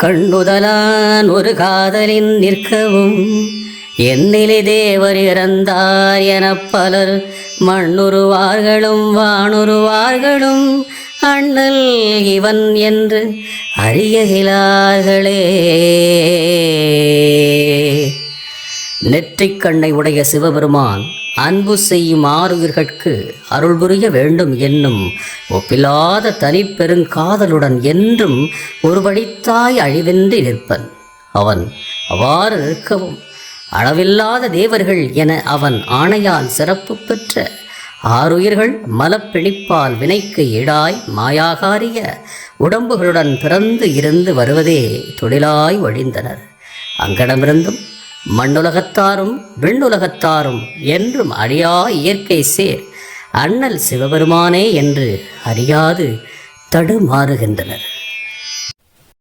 கண்ணுதலான் ஒரு காதலின் நிற்கவும் என்னிலே தேவர் இறந்தார் என பலர் மண்ணுருவார்களும் வானுருவார்களும் அண்ணல் இவன் என்று அறியகிலார்களே. நெற்றிக் கண்ணை உடைய சிவபெருமான் அன்பு செய்யும் ஆறுயிர்கட்கு அருள் புரிய வேண்டும் என்னும் ஒப்பில்லாத தனிப்பெருங்காதலுடன் என்றும் ஒருபடித்தாய் அழிவின்றி நிற்பன். அவன் அவ்வாறு நிற்கவும் அளவில்லாத தேவர்கள் என அவன் ஆணையால் சிறப்பு பெற்ற ஆறுயிர்கள் மலப்பிணிப்பால் வினைக்கு ஈடாய் மாயாகாரிய உடம்புகளுடன் பிறந்து இருந்து வருவதே தொழிலாய் ஒழிந்தனர். அங்கடமிருந்தும் மண்ணுலகத்தாரும் விண்ணுலகத்தாரும் என்றும் அழியா இயற்கை சேர் அண்ணல் சிவபெருமானே என்று அறியாது தடுமாறுகின்றனர்.